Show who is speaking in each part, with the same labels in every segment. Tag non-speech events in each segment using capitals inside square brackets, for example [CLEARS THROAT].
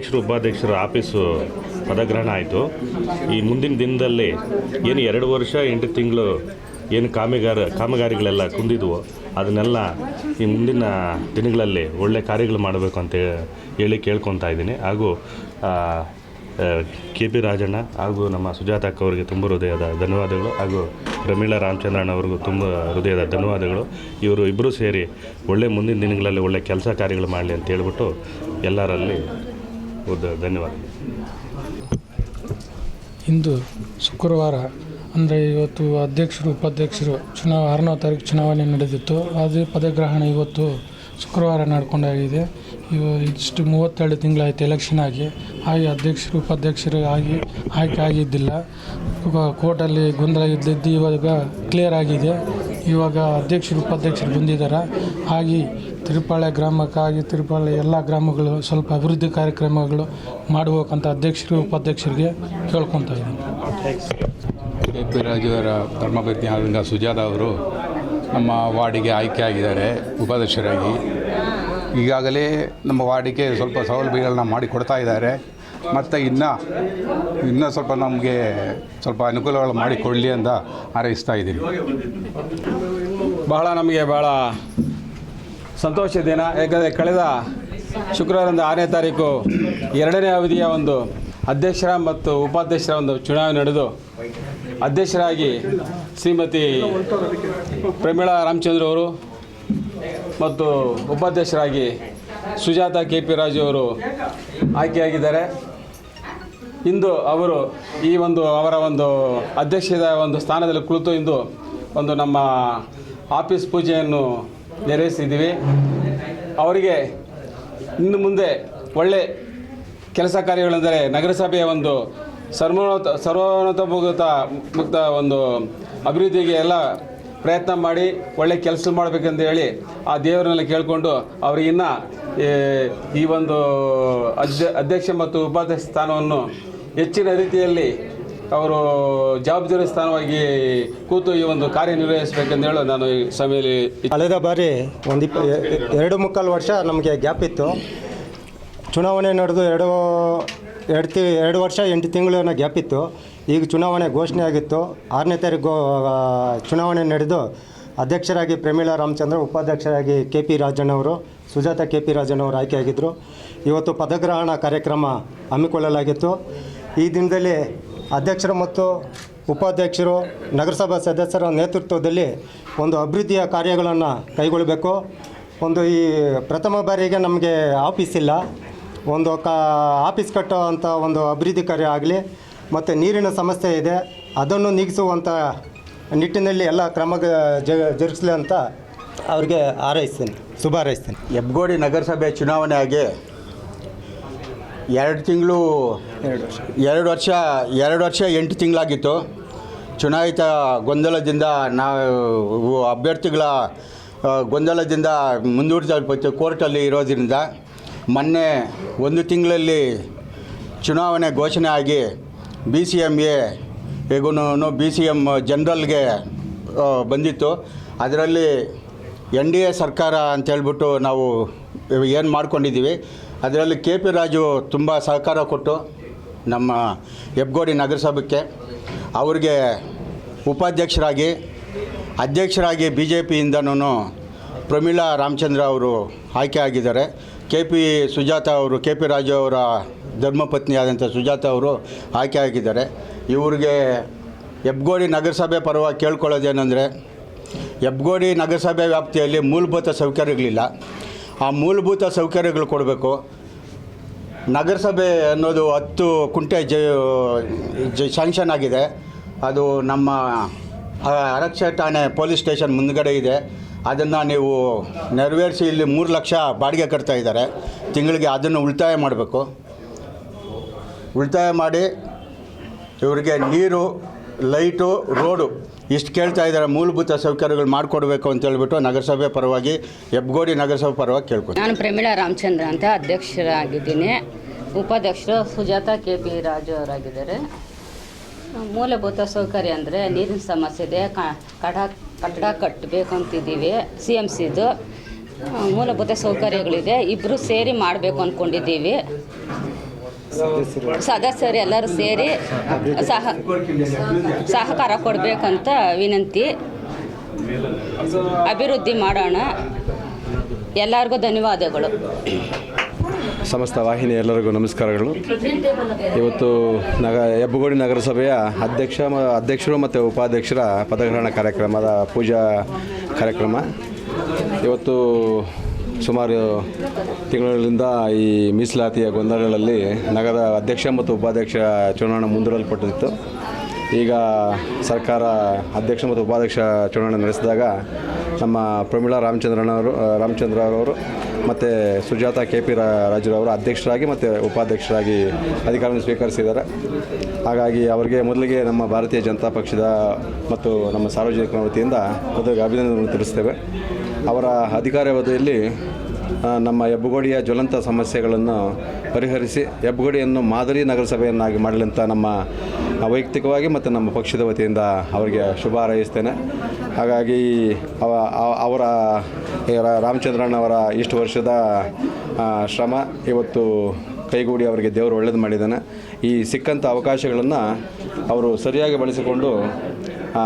Speaker 1: ಅಧ್ಯಕ್ಷರು ಉಪಾಧ್ಯಕ್ಷರ ಆಫೀಸು ಪದಗ್ರಹಣ ಆಯಿತು. ಈ ಮುಂದಿನ ದಿನದಲ್ಲಿ ಏನು ಎರಡು ವರ್ಷ, ಎಂಟು ತಿಂಗಳು ಏನು ಕಾಮಗಾರ, ಕಾಮಗಾರಿಗಳೆಲ್ಲ ಕುಂದಿದ್ವು, ಅದನ್ನೆಲ್ಲ ಈ ಮುಂದಿನ ದಿನಗಳಲ್ಲಿ ಒಳ್ಳೆ ಕಾರ್ಯಗಳು ಮಾಡಬೇಕು ಅಂತ ಹೇಳಿ ಕೇಳ್ಕೊತಾ ಇದ್ದೀನಿ. ಹಾಗೂ ಕೆ ಪಿ ರಾಜಣ್ಣ ಹಾಗೂ ನಮ್ಮ ಸುಜಾತ ಅಕ್ಕ ಅವರಿಗೆ ತುಂಬ ಹೃದಯದ ಧನ್ಯವಾದಗಳು. ಹಾಗೂ ಪ್ರಮೀಳಾ ರಾಮಚಂದ್ರಣ್ಣ ಅವ್ರಿಗೂ ತುಂಬ ಹೃದಯದ ಧನ್ಯವಾದಗಳು. ಇವರು ಇಬ್ಬರೂ ಸೇರಿ ಒಳ್ಳೆ ಮುಂದಿನ ದಿನಗಳಲ್ಲಿ ಒಳ್ಳೆ ಕೆಲಸ ಕಾರ್ಯಗಳು ಮಾಡಲಿ ಅಂತ ಹೇಳ್ಬಿಟ್ಟು ಎಲ್ಲರಲ್ಲಿ ಧನ್ಯವಾದ.
Speaker 2: ಇಂದು ಶುಕ್ರವಾರ, ಅಂದರೆ ಇವತ್ತು ಅಧ್ಯಕ್ಷರು, ಉಪಾಧ್ಯಕ್ಷರು ಚುನಾವ, ಆರನೇ ತಾರೀಕು ಚುನಾವಣೆ ನಡೆದಿತ್ತು. ಅದೇ ಪದಗ್ರಹಣ ಇವತ್ತು ಶುಕ್ರವಾರ ನಡ್ಕೊಂಡಾಗಿದೆ ಇವ ಇಷ್ಟು ಮೂವತ್ತೆರಡು ತಿಂಗಳಾಯಿತು ಎಲೆಕ್ಷನ್ ಆಗಿ. ಹಾಗೆ ಅಧ್ಯಕ್ಷರು, ಉಪಾಧ್ಯಕ್ಷರು ಆಗಿ, ಆಯ್ಕೆ ಆಗಿದ್ದಿಲ್ಲ. ಕೋರ್ಟಲ್ಲಿ ಗೊಂದಲ ಇದ್ದಿದ್ದು ಇವಾಗ ಕ್ಲಿಯರ್ ಆಗಿದೆ. ಇವಾಗ ಅಧ್ಯಕ್ಷರು, ಉಪಾಧ್ಯಕ್ಷರು ಬಂದಿದ್ದಾರೆ. ಹಾಗೆ ತಿರುಪಾಳೆ ಗ್ರಾಮಕ್ಕಾಗಿ ತಿರುಪಾಳೆ ಎಲ್ಲ ಗ್ರಾಮಗಳು ಸ್ವಲ್ಪ ಅಭಿವೃದ್ಧಿ ಕಾರ್ಯಕ್ರಮಗಳು ಮಾಡಬೇಕಂತ ಅಧ್ಯಕ್ಷರು ಉಪಾಧ್ಯಕ್ಷರಿಗೆ ಕೇಳ್ಕೊತಾ ಇದ್ದೀನಿ.
Speaker 3: ಕೆ. ಪಿ. ರಾಜುವರ ಧರ್ಮಪತ್ನಿ ಆದಂಥ ಸುಜಾತ ಅವರು ನಮ್ಮ ವಾರ್ಡಿಗೆ ಆಯ್ಕೆ ಆಗಿದ್ದಾರೆ ಉಪಾಧ್ಯಕ್ಷರಾಗಿ. ಈಗಾಗಲೇ ನಮ್ಮ ವಾರ್ಡಿಗೆ ಸ್ವಲ್ಪ ಸೌಲಭ್ಯಗಳನ್ನ ಮಾಡಿಕೊಡ್ತಾ ಇದ್ದಾರೆ. ಮತ್ತು ಇನ್ನು ಇನ್ನೂ ಸ್ವಲ್ಪ ನಮಗೆ ಸ್ವಲ್ಪ ಅನುಕೂಲಗಳು ಮಾಡಿಕೊಡಲಿ ಅಂತ ಹಾರೈಸ್ತಾ ಇದ್ದೀನಿ.
Speaker 4: ಬಹಳ ನಮಗೆ ಬಹಳ ಸಂತೋಷ ದಿನ ಯಾಕಂದರೆ ಕಳೆದ ಶುಕ್ರವಾರದ ಆರನೇ ತಾರೀಕು ಎರಡನೇ ಅವಧಿಯ ಒಂದು ಅಧ್ಯಕ್ಷರ ಮತ್ತು ಉಪಾಧ್ಯಕ್ಷರ ಒಂದು ಚುನಾವಣೆ ನಡೆದು, ಅಧ್ಯಕ್ಷರಾಗಿ ಶ್ರೀಮತಿ ಪ್ರಮೀಳಾ ರಾಮಚಂದ್ರ ಅವರು ಮತ್ತು ಉಪಾಧ್ಯಕ್ಷರಾಗಿ ಸುಜಾತ ಕೆ ಪಿ ರಾಜು ಅವರು ಆಯ್ಕೆಯಾಗಿದ್ದಾರೆ. ಇಂದು ಅವರು ಈ ಒಂದು, ಅವರ ಒಂದು ಅಧ್ಯಕ್ಷದ ಒಂದು ಸ್ಥಾನದಲ್ಲಿ ಕುಳಿತು ಇಂದು ಒಂದು ನಮ್ಮ ಆಫೀಸ್ ಪೂಜೆಯನ್ನು ನೆರವೇರಿಸಿದ್ದೀವಿ. ಅವರಿಗೆ ಇನ್ನು ಮುಂದೆ ಒಳ್ಳೆ ಕೆಲಸ ಕಾರ್ಯಗಳೆಂದರೆ ನಗರಸಭೆಯ ಒಂದು ಸರ್ವೋನ್ನತ ಸರ್ವೋನ್ನತಭೂತ ಮುಕ್ತ ಒಂದು ಅಭಿವೃದ್ಧಿಗೆ ಎಲ್ಲ ಪ್ರಯತ್ನ ಮಾಡಿ ಒಳ್ಳೆ ಕೆಲಸ ಮಾಡಬೇಕಂತ ಹೇಳಿ ಆ ದೇವರನ್ನೆಲ್ಲ ಕೇಳಿಕೊಂಡು ಅವರಿಗಿನ್ನ ಈ ಒಂದು ಅಧ್ಯ ಅಧ್ಯಕ್ಷ ಮತ್ತು ಉಪಾಧ್ಯಕ್ಷ ಸ್ಥಾನವನ್ನು ಹೆಚ್ಚಿನ ರೀತಿಯಲ್ಲಿ ಅವರು ಜವಾಬ್ದಾರಿ ಸ್ಥಾನವಾಗಿ ಕೂತು ಈ ಒಂದು ಕಾರ್ಯನಿರ್ವಹಿಸಬೇಕೆಂದು ಹೇಳಿ ನಾನು ಈ ಸಮಯದಲ್ಲಿ
Speaker 5: ಕಳೆದ ಬಾರಿ ಒಂದು ಇಪ್ಪ ಎ- ಎರಡು ಮುಕ್ಕಾಲು ವರ್ಷ ನಮಗೆ ಗ್ಯಾಪ್ ಇತ್ತು. ಚುನಾವಣೆ ನಡೆದು ಎರಡು ಎರಡು ತಿ ಎರಡು ವರ್ಷ ಎಂಟು ತಿಂಗಳನ್ನ ಗ್ಯಾಪ್ ಇತ್ತು. ಈಗ ಚುನಾವಣೆ ಘೋಷಣೆ ಆಗಿತ್ತು. ಆರನೇ ತಾರೀಕು ಚುನಾವಣೆ ನಡೆದು ಅಧ್ಯಕ್ಷರಾಗಿ ಪ್ರಮೀಳಾ ರಾಮಚಂದ್ರ, ಉಪಾಧ್ಯಕ್ಷರಾಗಿ ಕೆ ಪಿ ರಾಜಣ್ಣವರು ಸುಜಾತ ಕೆ ಪಿ ರಾಜಣ್ಣವರು ಆಯ್ಕೆಯಾಗಿದ್ದರು ಇವತ್ತು ಪದಗ್ರಹಣ ಕಾರ್ಯಕ್ರಮ ಹಮ್ಮಿಕೊಳ್ಳಲಾಗಿತ್ತು. ಈ ದಿನದಲ್ಲಿ ಅಧ್ಯಕ್ಷರು ಮತ್ತು ಉಪಾಧ್ಯಕ್ಷರು, ನಗರಸಭಾ ಸದಸ್ಯರ ನೇತೃತ್ವದಲ್ಲಿ ಒಂದು ಅಭಿವೃದ್ಧಿಯ ಕಾರ್ಯಗಳನ್ನು ಕೈಗೊಳ್ಳಬೇಕು. ಒಂದು ಈ ಪ್ರಥಮ ಬಾರಿಗೆ ನಮಗೆ ಆಫೀಸ್ ಇಲ್ಲ. ಒಂದು ಕಾ, ಆಫೀಸ್ ಕಟ್ಟೋ ಅಂಥ ಒಂದು ಅಭಿವೃದ್ಧಿ ಕಾರ್ಯ ಆಗಲಿ ಮತ್ತು ನೀರಿನ ಸಮಸ್ಯೆ ಇದೆ. ಅದನ್ನು ನೀಗಿಸುವಂಥ ನಿಟ್ಟಿನಲ್ಲಿ ಎಲ್ಲ ಕ್ರಮ ಜರುಗಿಸಲಿ ಅಂತ ಅವ್ರಿಗೆ ಹಾರೈಸ್ತೀನಿ, ಶುಭ ಹಾರೈಸ್ತೀನಿ.
Speaker 6: ಹೆಬ್ಗೋಡಿ ನಗರಸಭೆ ಚುನಾವಣೆ ಆಗಿ ಎರಡು ತಿಂಗಳು ಎರಡು ವರ್ಷ. ಎರಡು ವರ್ಷ ಎಂಟು ತಿಂಗಳಾಗಿತ್ತು. ಚುನಾಯಿತ ಗೊಂದಲದಿಂದ ನಾವು ಅಭ್ಯರ್ಥಿಗಳ ಗೊಂದಲದಿಂದ ಮುಂದೂಡಿಸಲ್ಪಟ್ಟು ಕೋರ್ಟಲ್ಲಿ ಇರೋದ್ರಿಂದ ಮೊನ್ನೆ ಒಂದು ತಿಂಗಳಲ್ಲಿ ಚುನಾವಣೆ ಘೋಷಣೆ ಆಗಿ ಬಿ ಸಿ ಎಂ ಎಗುನು ಬಿ ಸಿ ಎಂ ಜನರಲ್ಗೆ ಬಂದಿತ್ತು. ಅದರಲ್ಲಿ ಎನ್ ಡಿ ಎ ಸರ್ಕಾರ ಅಂತೇಳ್ಬಿಟ್ಟು ನಾವು ಏನು ಮಾಡ್ಕೊಂಡಿದ್ದೀವಿ. ಅದರಲ್ಲಿ ಕೆ ಪಿ ರಾಜು ತುಂಬ ಸಹಕಾರ ಕೊಟ್ಟು ನಮ್ಮ ಹೆಬ್ಗೋಡಿ ನಗರಸಭೆಗೆ ಅವ್ರಿಗೆ ಉಪಾಧ್ಯಕ್ಷರಾಗಿ, ಅಧ್ಯಕ್ಷರಾಗಿ ಬಿ ಜೆ ಪಿಯಿಂದನೂ ಪ್ರಮೀಳಾ ರಾಮಚಂದ್ರ ಅವರು ಆಯ್ಕೆ ಆಗಿದ್ದಾರೆ. ಕೆ ಪಿ ಸುಜಾತ ಅವರು, ಕೆ ಪಿ ರಾಜು ಅವರ ಧರ್ಮಪತ್ನಿಯಾದಂಥ ಸುಜಾತ ಅವರು ಆಯ್ಕೆ ಆಗಿದ್ದಾರೆ. ಇವ್ರಿಗೆ ಹೆಬ್ಗೋಡಿ ನಗರಸಭೆ ಪರವಾಗಿ ಕೇಳ್ಕೊಳ್ಳೋದೇನೆಂದರೆ, ಹೆಬ್ಗೋಡಿ ನಗರಸಭೆ ವ್ಯಾಪ್ತಿಯಲ್ಲಿ ಮೂಲಭೂತ ಸೌಕರ್ಯಗಳಿಲ್ಲ. ಆ ಮೂಲಭೂತ ಸೌಕರ್ಯಗಳು ಕೊಡಬೇಕು. ನಗರಸಭೆ ಅನ್ನೋದು ಹತ್ತು ಕುಂಟೆ ಜ ಶಾಂಕ್ಷನ್ ಆಗಿದೆ. ಅದು ನಮ್ಮ ಅರಕ್ಷ ಠಾಣೆ ಪೊಲೀಸ್ ಸ್ಟೇಷನ್ ಮುಂದ್ಗಡೆ ಇದೆ. ಅದನ್ನು ನೀವು ನೆರವೇರಿಸಿ ಇಲ್ಲಿ ಮೂರು ಲಕ್ಷ ಬಾಡಿಗೆ ಕಟ್ತಾ ಇದ್ದಾರೆ. ತಿಂಗಳಿಗೆ ಅದನ್ನು ಉಳಿತಾಯ ಮಾಡಬೇಕು. ಉಳಿತಾಯ ಮಾಡಿ, ಇವರಿಗೆ ನೀರು ಲೈಟು, ರೋಡು. ಇಷ್ಟು ಕೇಳ್ತಾ ಇದ್ದಾರೆ, ಮೂಲಭೂತ ಸೌಕರ್ಯಗಳು ಮಾಡಿಕೊಡ್ಬೇಕು ಅಂತ ಹೇಳ್ಬಿಟ್ಟು ನಗರಸಭೆ ಪರವಾಗಿ, ಹೆಬ್ಗೋಡಿ ನಗರಸಭೆ ಪರವಾಗಿ ಕೇಳ್ಕೊತೀನಿ
Speaker 7: ನಾನು ಪ್ರಮೀಳಾ ರಾಮಚಂದ್ರ ಅಂತ ಅಧ್ಯಕ್ಷರಾಗಿದ್ದೀನಿ. ಉಪಾಧ್ಯಕ್ಷರು ಸುಜಾತ ಕೆ ಪಿ ರಾಜು ಅವರಾಗಿದ್ದಾರೆ. ಮೂಲಭೂತ ಸೌಕರ್ಯ ಅಂದರೆ ನೀರಿನ ಸಮಸ್ಯೆ ಇದೆ ಕಡ, ಕಟ್ಟಡ ಕಟ್ಟಬೇಕು ಅಂತಿದ್ದೀವಿ, ಸಿ ಎಂ ಸಿದು ಮೂಲಭೂತ ಸೌಕರ್ಯಗಳಿದೆ ಇಬ್ಬರು ಸೇರಿ ಮಾಡಬೇಕು ಅಂದ್ಕೊಂಡಿದ್ದೀವಿ. ಸದಸ್ಯರು ಎಲ್ಲರೂ ಸೇರಿ ಸಹ ಸಹಕಾರ ಕೊಡಬೇಕಂತ ವಿನಂತಿ. ಅಭಿವೃದ್ಧಿ ಮಾಡೋಣ. ಎಲ್ಲರಿಗೂ ಧನ್ಯವಾದಗಳು.
Speaker 8: ಸಮಸ್ತ ವಾಹಿನಿ ಎಲ್ಲರಿಗೂ ನಮಸ್ಕಾರಗಳು. ಇವತ್ತು ನಗ ಹೆಬ್ಬಗೋಡಿ ನಗರಸಭೆಯ ಅಧ್ಯಕ್ಷ ಅಧ್ಯಕ್ಷರು ಮತ್ತು ಉಪಾಧ್ಯಕ್ಷರ ಪದಗ್ರಹಣ ಕಾರ್ಯಕ್ರಮದ ಪೂಜಾ ಕಾರ್ಯಕ್ರಮ. ಇವತ್ತು ಸುಮಾರು ತಿಂಗಳಿಂದ ಈ ಮೀಸಲಾತಿಯ ಗೊಂದಲಗಳಲ್ಲಿ ನಗರ ಅಧ್ಯಕ್ಷ ಮತ್ತು ಉಪಾಧ್ಯಕ್ಷ ಚುನಾವಣೆ ಮುಂದೂಡಲ್ಪಟ್ಟಿತ್ತು. ಈಗ ಸರ್ಕಾರ ಅಧ್ಯಕ್ಷ ಮತ್ತು ಉಪಾಧ್ಯಕ್ಷ ಚುನಾವಣೆ ನಡೆಸಿದಾಗ ನಮ್ಮ ಪ್ರಮೀಳಾ ರಾಮಚಂದ್ರನವರು ರಾಮಚಂದ್ರ ಅವರು ಮತ್ತು ಸುಜಾತ ಕೆ ಪಿ ರಾಜುರವರು ಅಧ್ಯಕ್ಷರಾಗಿ ಮತ್ತು ಉಪಾಧ್ಯಕ್ಷರಾಗಿ ಅಧಿಕಾರವನ್ನು ಸ್ವೀಕರಿಸಿದ್ದಾರೆ. ಹಾಗಾಗಿ ಅವರಿಗೆ ಮೊದಲಿಗೆ ನಮ್ಮ ಭಾರತೀಯ ಜನತಾ ಪಕ್ಷದ ಮತ್ತು ನಮ್ಮ ಸಾರ್ವಜನಿಕರ ವತಿಯಿಂದ ಮೊದಲಿಗೆ ಅಭಿನಂದನೆಗಳನ್ನು ತಿಳಿಸ್ತೇವೆ. ಅವರ ಅಧಿಕಾರಾವಧಿಯಲ್ಲಿ ನಮ್ಮ ಹೆಬ್ಬಗೋಡಿಯ ಜ್ವಲಂತ ಸಮಸ್ಯೆಗಳನ್ನು ಪರಿಹರಿಸಿ, ಹೆಬ್ಬಗೋಡಿಯನ್ನು ಮಾದರಿ ನಗರಸಭೆಯನ್ನಾಗಿ ಮಾಡಲಿ ಅಂತ ನಮ್ಮ ವೈಯಕ್ತಿಕವಾಗಿ ಮತ್ತು ನಮ್ಮ ಪಕ್ಷದ ವತಿಯಿಂದ ಅವರಿಗೆ ಶುಭ ಹಾರೈಸ್ತೇನೆ. ಹಾಗಾಗಿ ಅವರ ರಾಮಚಂದ್ರನ್ ಅವರ ಇಷ್ಟು ವರ್ಷದ ಶ್ರಮ ಇವತ್ತು ಕೈಗೂಡಿ ಅವರಿಗೆ ದೇವರು ಒಳ್ಳೇದು ಮಾಡಿದ್ದಾನೆ. ಈ ಸಿಕ್ಕಂಥ ಅವಕಾಶಗಳನ್ನು ಅವರು ಸರಿಯಾಗಿ ಬಳಸಿಕೊಂಡು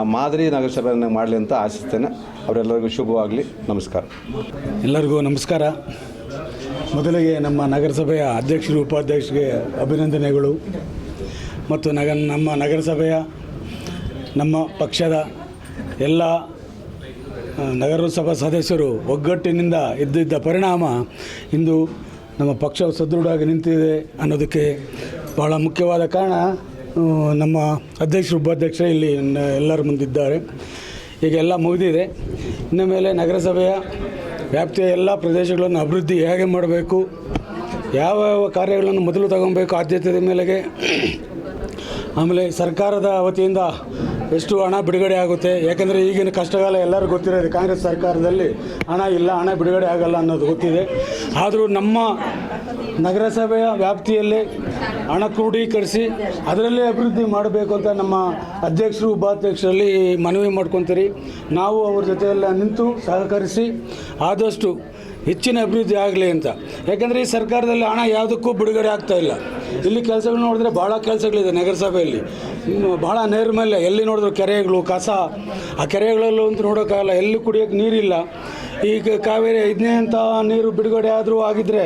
Speaker 8: ಮಾದರಿ ನಗರಸಭೆಯನ್ನು ಮಾಡಲಿ ಅಂತ ಆಶಿಸ್ತೇನೆ. ಅವರೆಲ್ಲರಿಗೂ ಶುಭವಾಗಲಿ. ನಮಸ್ಕಾರ.
Speaker 9: ಎಲ್ಲರಿಗೂ ನಮಸ್ಕಾರ. ಮೊದಲಿಗೆ ನಮ್ಮ ನಗರಸಭೆಯ ಅಧ್ಯಕ್ಷರು, ಉಪಾಧ್ಯಕ್ಷರಿಗೆ ಅಭಿನಂದನೆಗಳು. ಮತ್ತು ನಗ, ನಮ್ಮ ನಗರಸಭೆಯ, ನಮ್ಮ ಪಕ್ಷದ ಎಲ್ಲ ನಗರಸಭಾ ಸದಸ್ಯರು ಒಗ್ಗಟ್ಟಿನಿಂದ ಇದ್ದಿದ್ದ ಪರಿಣಾಮ ಇಂದು ನಮ್ಮ ಪಕ್ಷವು ಸದೃಢವಾಗಿ ನಿಂತಿದೆ ಅನ್ನೋದಕ್ಕೆ ಬಹಳ ಮುಖ್ಯವಾದ ಕಾರಣ ನಮ್ಮ ಅಧ್ಯಕ್ಷರು, ಉಪಾಧ್ಯಕ್ಷರು ಇಲ್ಲಿ ಎಲ್ಲರ ಮುಂದಿದ್ದಾರೆ. ಈಗ ಎಲ್ಲ ಮುಗಿದಿದೆ. ಇನ್ನು ಮೇಲೆ ನಗರಸಭೆಯ ವ್ಯಾಪ್ತಿಯ ಎಲ್ಲ ಪ್ರದೇಶಗಳನ್ನು ಅಭಿವೃದ್ಧಿ ಹೇಗೆ ಮಾಡಬೇಕು, ಯಾವ ಯಾವ ಕಾರ್ಯಗಳನ್ನು ಮೊದಲು ತಗೊಬೇಕು ಆದ್ಯತೆ ಮೇಲೆಗೆ, ಆಮೇಲೆ ಸರ್ಕಾರದ ವತಿಯಿಂದ ಎಷ್ಟು ಹಣ ಬಿಡುಗಡೆ ಆಗುತ್ತೆ. ಯಾಕಂದರೆ ಈಗಿನ ಕಷ್ಟಕಾಲ ಎಲ್ಲರೂ ಗೊತ್ತಿರೋದು ಕಾಂಗ್ರೆಸ್ ಸರ್ಕಾರದಲ್ಲಿ ಹಣ ಇಲ್ಲ, ಹಣ ಬಿಡುಗಡೆ ಆಗಲ್ಲ ಅನ್ನೋದು ಗೊತ್ತಿದೆ. ಆದರೂ ನಮ್ಮ ನಗರಸಭೆಯ ವ್ಯಾಪ್ತಿಯಲ್ಲಿ ಹಣ ಕ್ರೋಢೀಕರಿಸಿ ಅದರಲ್ಲೇ ಅಭಿವೃದ್ಧಿ ಮಾಡಬೇಕು ಅಂತ ನಮ್ಮ ಅಧ್ಯಕ್ಷರು, ಉಪಾಧ್ಯಕ್ಷರಲ್ಲಿ ಮನವಿ ಮಾಡ್ಕೊತೀರಿ. ನಾವು ಅವ್ರ ಜೊತೆಯೆಲ್ಲ ನಿಂತು ಸಹಕರಿಸಿ ಆದಷ್ಟು ಹೆಚ್ಚಿನ ಅಭಿವೃದ್ಧಿ ಆಗಲಿ ಅಂತ. ಯಾಕಂದರೆ ಈ ಸರ್ಕಾರದಲ್ಲಿ ಹಣ ಯಾವುದಕ್ಕೂ ಬಿಡುಗಡೆ ಆಗ್ತಾ ಇಲ್ಲ. ಇಲ್ಲಿ ಕೆಲಸಗಳು ನೋಡಿದ್ರೆ ಭಾಳ ಕೆಲಸಗಳಿದೆ ನಗರಸಭೆಯಲ್ಲಿ. ಭಾಳ ನೈರ್ಮಲ್ಯ. ಎಲ್ಲಿ ನೋಡಿದ್ರು ಕೆರೆಗಳು, ಕಸ. ಆ ಕೆರೆಗಳಲ್ಲೂ ಅಂತ ನೋಡೋಕ್ಕಾಗಲ್ಲ. ಎಲ್ಲಿ ಕುಡಿಯೋಕ್ಕೆ ನೀರಿಲ್ಲ. ಈಗ ಕಾವೇರಿ ಐದನೇ ಅಂತ ನೀರು ಬಿಡುಗಡೆ ಆದರೂ ಆಗಿದ್ದರೆ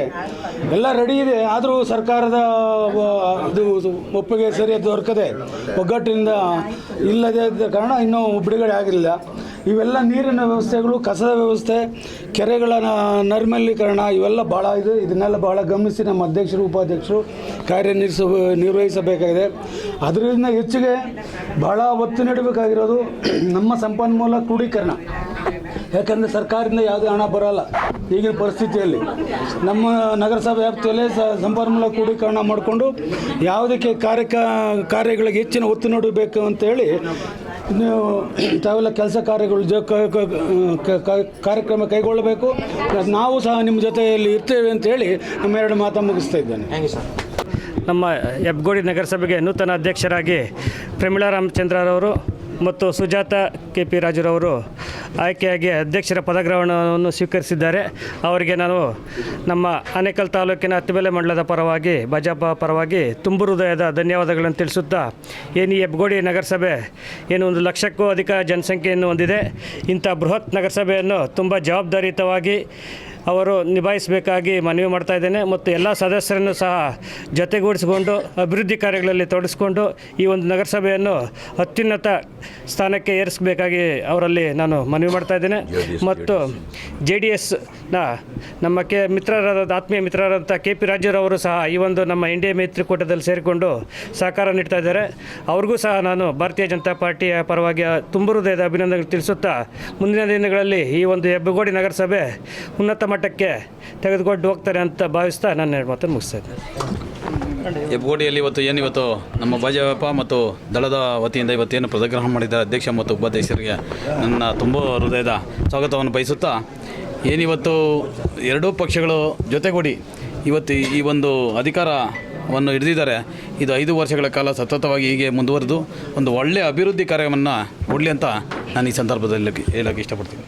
Speaker 9: ಎಲ್ಲ ರೆಡಿ ಇದೆ. ಆದರೂ ಸರ್ಕಾರದ ಇದು ಒಪ್ಪಿಗೆ ಸರಿಯಾಗಿ ದೊರಕದೆ ಒಗ್ಗಟ್ಟಿನಿಂದ ಇಲ್ಲದೇ ಕಾರಣ ಇನ್ನೂ ಬಿಡುಗಡೆ ಆಗಿಲ್ಲ. ಇವೆಲ್ಲ ನೀರಿನ ವ್ಯವಸ್ಥೆಗಳು, ಕಸದ ವ್ಯವಸ್ಥೆ, ಕೆರೆಗಳ ನರ್ಮಲೀಕರಣ ಇವೆಲ್ಲ ಭಾಳ ಇದೆ. ಇದನ್ನೆಲ್ಲ ಭಾಳ ಗಮನಿಸಿ ನಮ್ಮ ಅಧ್ಯಕ್ಷರು, ಉಪಾಧ್ಯಕ್ಷರು ಕಾರ್ಯನಿರ್ಸ ನಿರ್ವಹಿಸಬೇಕಾಗಿದೆ. ಅದರಿಂದ ಹೆಚ್ಚಿಗೆ ಭಾಳ ಒತ್ತು ನೀಡಬೇಕಾಗಿರೋದು ನಮ್ಮ ಸಂಪನ್ಮೂಲ ಕ್ರೋಢೀಕರಣ ಯಾಕಂದರೆ ಸರ್ಕಾರದಿಂದ ಯಾವುದೇ ಹಣ ಬರೋಲ್ಲ ಈಗಿನ ಪರಿಸ್ಥಿತಿಯಲ್ಲಿ. ನಮ್ಮ ನಗರಸಭೆ ವ್ಯಾಪ್ತಿಯಲ್ಲಿ ಸಂಪನ್ಮೂಲ ಕ್ರೋಢೀಕರಣ ಮಾಡಿಕೊಂಡು ಯಾವುದಕ್ಕೆ ಕಾರ್ಯಕ, ಕಾರ್ಯಗಳಿಗೆ ಹೆಚ್ಚಿನ ಒತ್ತು ನೀಡಬೇಕು ಅಂತೇಳಿ ನೀವು [CLEARS THROAT] ತಾವೆಲ್ಲ ಕೆಲಸ ಕಾರ್ಯಗಳು ಜ ಕಾರ್ಯಕ್ರಮ ಕೈಗೊಳ್ಳಬೇಕು. ನಾವು ಸಹ ನಿಮ್ಮ ಜೊತೆಯಲ್ಲಿ ಇರ್ತೇವೆ ಅಂತೇಳಿ ನಮ್ಮ ಎರಡು ಮಾತು ಮುಗಿಸ್ತಾ ಇದ್ದೇನೆ.
Speaker 10: ನಮ್ಮ ಹೆಬ್ಗೋಡಿ ನಗರಸಭೆಗೆ ನೂತನ ಅಧ್ಯಕ್ಷರಾಗಿ ಪ್ರಮೀಳಾ ರಾಮಚಂದ್ರರವರು ಮತ್ತು ಸುಜಾತ ಕೆ ಪಿ ರಾಜುರವರು ಆಯ್ಕೆಯಾಗಿ ಅಧ್ಯಕ್ಷರ ಪದಗ್ರಹಣವನ್ನು ಸ್ವೀಕರಿಸಿದ್ದಾರೆ. ಅವರಿಗೆ ನಾನು ನಮ್ಮ ಆನೇಕಲ್ ತಾಲೂಕಿನ ಅತ್ತಿಬೆಲೆ ಮಂಡಲದ ಪರವಾಗಿ ಭಾಜಪ ಪರವಾಗಿ ತುಂಬು ಹೃದಯದ ಧನ್ಯವಾದಗಳನ್ನು ತಿಳಿಸುತ್ತಾ ಏನು ಈ ಹೆಬ್ಗೋಡಿ ನಗರಸಭೆ ಏನು ಒಂದು ಲಕ್ಷಕ್ಕೂ ಅಧಿಕ ಜನಸಂಖ್ಯೆಯನ್ನು ಹೊಂದಿದೆ. ಇಂಥ ಬೃಹತ್ ನಗರಸಭೆಯನ್ನು ತುಂಬ ಜವಾಬ್ದಾರಿಯುತವಾಗಿ ಅವರು ನಿಭಾಯಿಸಬೇಕಾಗಿ ಮನವಿ ಮಾಡ್ತಾ ಇದ್ದೇನೆ ಮತ್ತು ಎಲ್ಲ ಸದಸ್ಯರನ್ನು ಸಹ ಜೊತೆಗೂಡಿಸಿಕೊಂಡು ಅಭಿವೃದ್ಧಿ ಕಾರ್ಯಗಳಲ್ಲಿ ತೊಡಗಿಸ್ಕೊಂಡು ಈ ಒಂದು ನಗರಸಭೆಯನ್ನು ಅತ್ಯುನ್ನತ ಸ್ಥಾನಕ್ಕೆ ಏರಿಸಬೇಕಾಗಿ ಅವರಲ್ಲಿ ನಾನು ಮನವಿ ಮಾಡ್ತಾ ಇದ್ದೇನೆ. ಮತ್ತು ಜೆ ಡಿ ಎಸ್ನ ನಮ್ಮ ಕೆ ಮಿತ್ರರಾದ ಆತ್ಮೀಯ ಮಿತ್ರರಾದಂಥ ಕೆ ಪಿ ರಾಜರವರು ಸಹ ಈ ಒಂದು ನಮ್ಮ ಎನ್ ಡಿ ಎ ಮೈತ್ರಿಕೂಟದಲ್ಲಿ ಸೇರಿಕೊಂಡು ಸಹಕಾರ ನೀಡ್ತಾ ಇದ್ದಾರೆ. ಅವ್ರಿಗೂ ಸಹ ನಾನು ಭಾರತೀಯ ಜನತಾ ಪಾರ್ಟಿಯ ಪರವಾಗಿ ತುಂಬ ಹೃದಯದ ಅಭಿನಂದನೆ ತಿಳಿಸುತ್ತಾ ಮುಂದಿನ ದಿನಗಳಲ್ಲಿ ಈ ಒಂದು ಹೆಬ್ಬಗೋಡಿ ನಗರಸಭೆ ಉನ್ನತ ಮಟ್ಟಕ್ಕೆ ತೆಗೆದುಕೊಂಡು ಹೋಗ್ತಾರೆ ಅಂತ ಭಾವಿಸ್ತಾ ನನ್ನ ಎರಡು ಮಾತನ್ನು ಮುಗಿಸ್ತಾ ಇದ್ದೇನೆ.
Speaker 11: ಹೆಬ್ಬಗೋಡಿಯಲ್ಲಿ ಇವತ್ತು ಏನು ಇವತ್ತು ನಮ್ಮ ಭಾಜಪ ಮತ್ತು ದಳದ ವತಿಯಿಂದ ಇವತ್ತೇನು ಪದಗ್ರಹಣ ಮಾಡಿದ ಅಧ್ಯಕ್ಷ ಮತ್ತು ಉಪಾಧ್ಯಕ್ಷರಿಗೆ ನನ್ನ ತುಂಬ ಹೃದಯದ ಸ್ವಾಗತವನ್ನು ಬಯಸುತ್ತಾ ಏನಿವತ್ತು ಎರಡೂ ಪಕ್ಷಗಳು ಜೊತೆಗೂಡಿ ಇವತ್ತು ಈ ಒಂದು ಅಧಿಕಾರವನ್ನು ಹಿಡಿದಿದ್ದಾರೆ. ಇದು ಐದು ವರ್ಷಗಳ ಕಾಲ ಸತತವಾಗಿ ಹೀಗೆ ಮುಂದುವರೆದು ಒಂದು ಒಳ್ಳೆಯ ಅಭಿವೃದ್ಧಿ ಕಾರ್ಯವನ್ನು ಕೊಡಲಿ ಅಂತ ನಾನು ಈ ಸಂದರ್ಭದಲ್ಲಿ ಹೇಳೋಕ್ಕೆ ಇಷ್ಟಪಡ್ತೀನಿ.